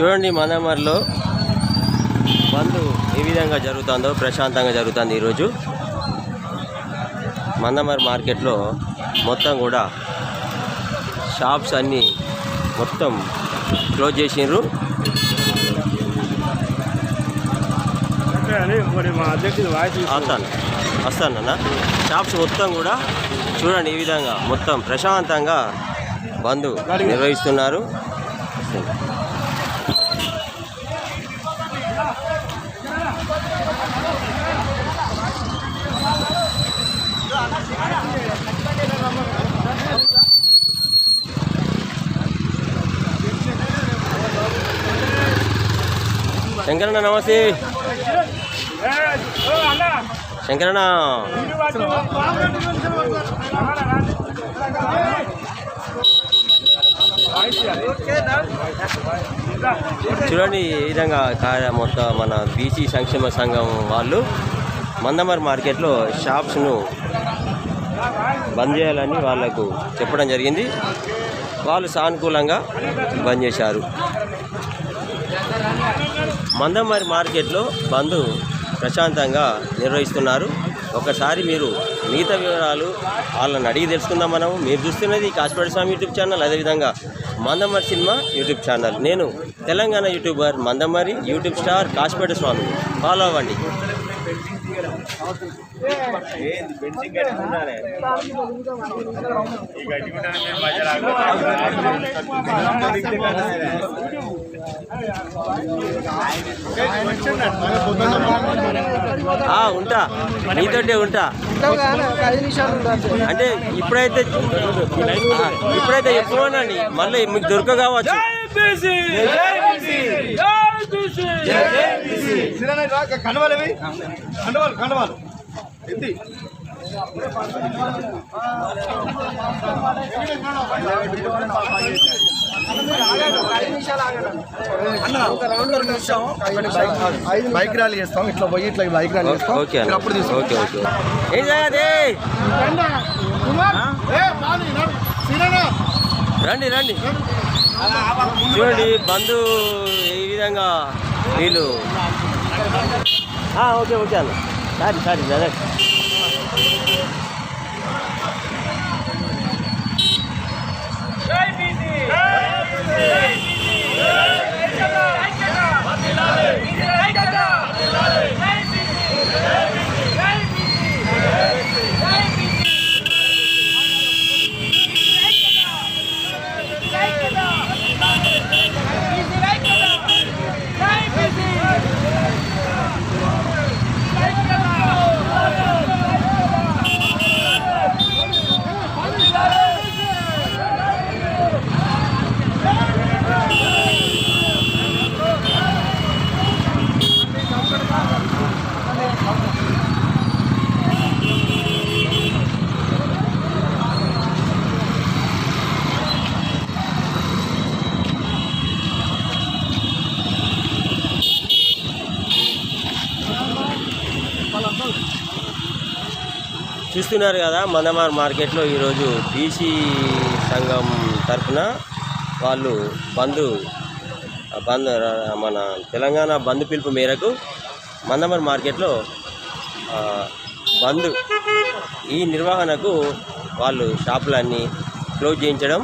చూడండి మనమర్లో బంద్ ఏ విధంగా జరుగుతుందో ప్రశాంతంగా జరుగుతుంది ఈరోజు. మందమర్ మార్కెట్లో మొత్తం కూడా షాప్స్ అన్నీ మొత్తం క్లోజ్ చేసిండ్రు. వాయిస్ వస్తాను. వస్తానన్న షాప్స్ మొత్తం కూడా చూడండి ఈ విధంగా మొత్తం ప్రశాంతంగా బంద్ నిర్వహిస్తున్నారు. శంకరణ నమస్తే. శంకరణ చూడండి ఈ విధంగా కార్య మొత్తం మన బీసీ సంక్షేమ సంఘం వాళ్ళు మందమర్ మార్కెట్లో షాప్స్ను బంద్ చేయాలని వాళ్ళకు చెప్పడం జరిగింది. వాళ్ళు సానుకూలంగా బంద్ చేశారు. మందమరి మార్కెట్లో బంద్ ప్రశాంతంగా నిర్వహిస్తున్నారు. ఒకసారి మీరు మిగతా వివరాలు వాళ్ళని అడిగి తెలుసుకుందాం మనం. మీరు చూస్తున్నది కాసిపేట స్వామి యూట్యూబ్ ఛానల్. అదేవిధంగా మందమరి సినిమా యూట్యూబ్ ఛానల్. నేను Telangana YouTuber Mandamarri YouTube star Kasipeta Swamy. Follow అవ్వండి. ఆ, ఉంటా. నీతోటే ఉంటా. అంటే ఇప్పుడైతే ఆ, ఇప్పుడైతే ఎక్కువనండి మళ్ళీ మీకు దొరక కావచ్చు. కండవాలవి కండవాలు కండవాలు ఎత్తి బైక్ ర్యాలీ చేస్తాం. ఇట్లా పోయి ఇట్లా బైక్ ర్యాలీ చేస్తాం. ఓకే అప్పుడు తీసుకో ఓకే ఓకే ఏం చేయాలి రండి. రండి. చూడండి బంధు ఈ విధంగా వీళ్ళు. ఆ, ఓకే ఓకే అన్న. సారీ సారీ అదే. చూస్తున్నారు కదా మందమార్ మార్కెట్లో ఈరోజు బీసీ సంఘం తరఫున వాళ్ళు బంధు బంద్ మన తెలంగాణ బంధు పిలుపు మేరకు మందమార్ మార్కెట్లో బంద్ ఈ నిర్వహణకు వాళ్ళు షాపులన్నీ క్లోజ్ చేయించడం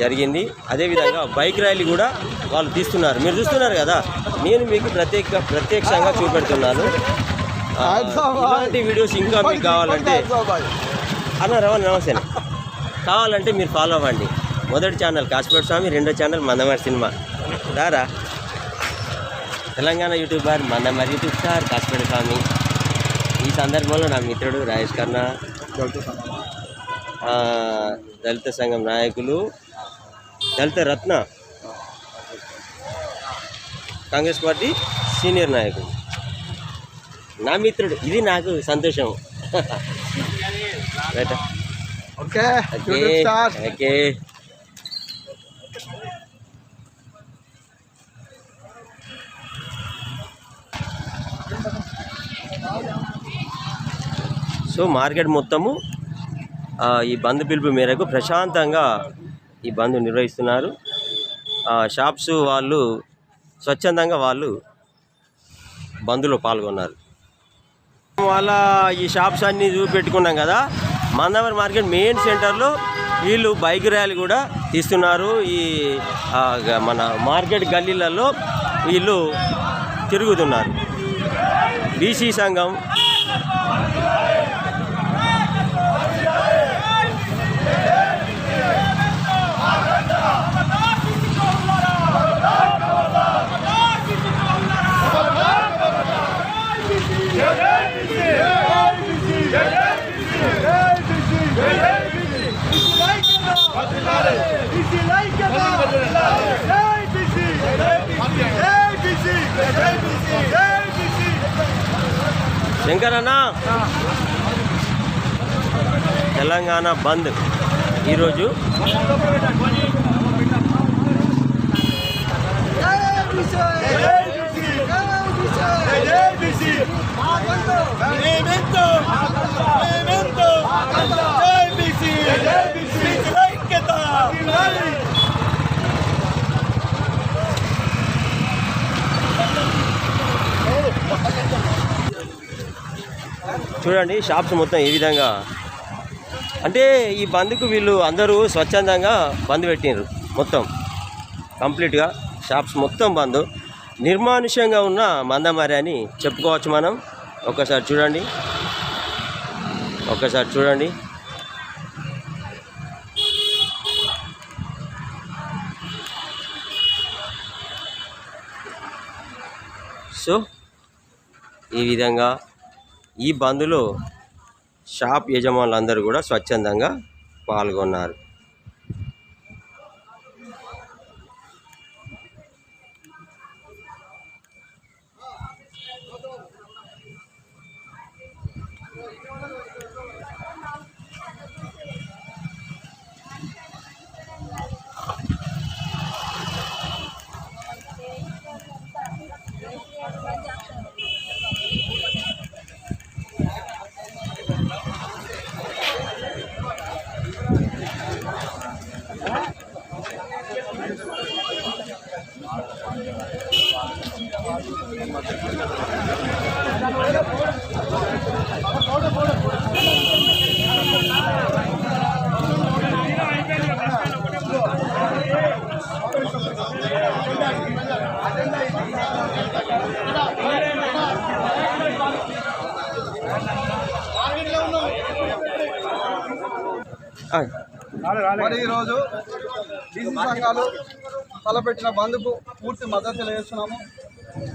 జరిగింది. అదేవిధంగా బైక్ ర్యాలీ కూడా వాళ్ళు తీస్తున్నారు. మీరు చూస్తున్నారు కదా నేను మీకు ప్రత్యేక ప్రత్యక్షంగా చూపెడుతున్నాను. ఇలాంటి వీడియోస్ ఇంకా మీకు కావాలంటే అన్న రవణ నమస్తే కావాలంటే మీరు ఫాలో అవ్వండి. మొదటి ఛానల్ కాసిపేట స్వామి రెండో ఛానల్ మందమారి సినిమా. దారా Telangana YouTuber Mandamarri YouTube star Kasipeta Swamy. ఈ సందర్భంలో నా మిత్రుడు రాజేష్ ఖన్నా దళిత సంఘం. నాయకులు దళిత రత్న. కాంగ్రెస్ పార్టీ సీనియర్ నాయకుడు నా మిత్రుడు. ఇది నాకు సంతోషం ఓకే. ఓకే. సో మార్కెట్ మొత్తము ఈ బంద్ పిలుపు మేరకు ప్రశాంతంగా ఈ బంద్ నిర్వహిస్తున్నారు. షాప్స్ వాళ్ళు స్వచ్ఛందంగా వాళ్ళు బంద్లో పాల్గొన్నారు. వాళ్ళ ఈ షాప్స్ అన్నీ చూపెట్టుకున్నాం కదా. మందవరం మార్కెట్ మెయిన్ సెంటర్లో వీళ్ళు బైక్ ర్యాలీ కూడా తీస్తున్నారు. ఈ మన మార్కెట్ గల్లీలలో వీళ్ళు తిరుగుతున్నారు. బీసీ సంఘం. శంకరన్న తెలంగాణ బంద్. ఈరోజు చూడండి షాప్స్ మొత్తం ఈ విధంగా. అంటే ఈ బంద్కు వీళ్ళు అందరూ స్వచ్ఛందంగా బంద్ పెట్టినారు మొత్తం. కంప్లీట్గా షాప్స్ మొత్తం బంద్. నిర్మానుష్యంగా ఉన్న మందమారి అని చెప్పుకోవచ్చు మనం. ఒకసారి చూడండి. ఒకసారి చూడండి. సో ఈ విధంగా ఈ బంద్లో షాప్ యజమానులందరూ కూడా స్వచ్ఛందంగా పాల్గొన్నారు. మరి ఈరోజు బీసీ సంఘాలు తలపెట్టిన బంద్కు పూర్తి మద్దతు తెలియజేస్తున్నాము.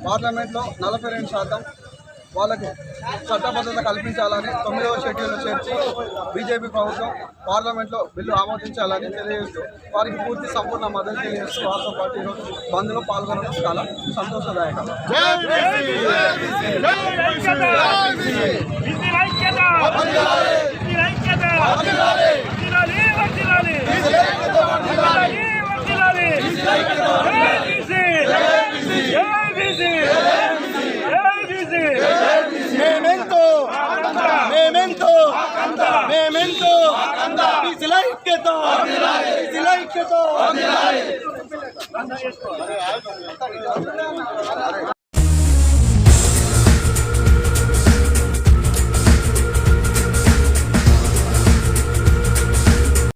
పార్లమెంట్లో నలభై రెండు శాతం వాళ్ళకు చట్టబద్ధత కల్పించాలని తొమ్మిదవ షెడ్యూల్ చేర్చి బీజేపీ ప్రభుత్వం పార్లమెంట్లో బిల్లు ఆమోదించాలని తెలియజేస్తూ వారికి పూర్తి సంపూర్ణ మద్దతు తెలియజేస్తూ వారితో పాటు ఈరోజు బంద్లో పాల్గొనడం చాలా సంతోషదాయకం! బీసీల ఐక్యత. బీసీల ఐక్యత.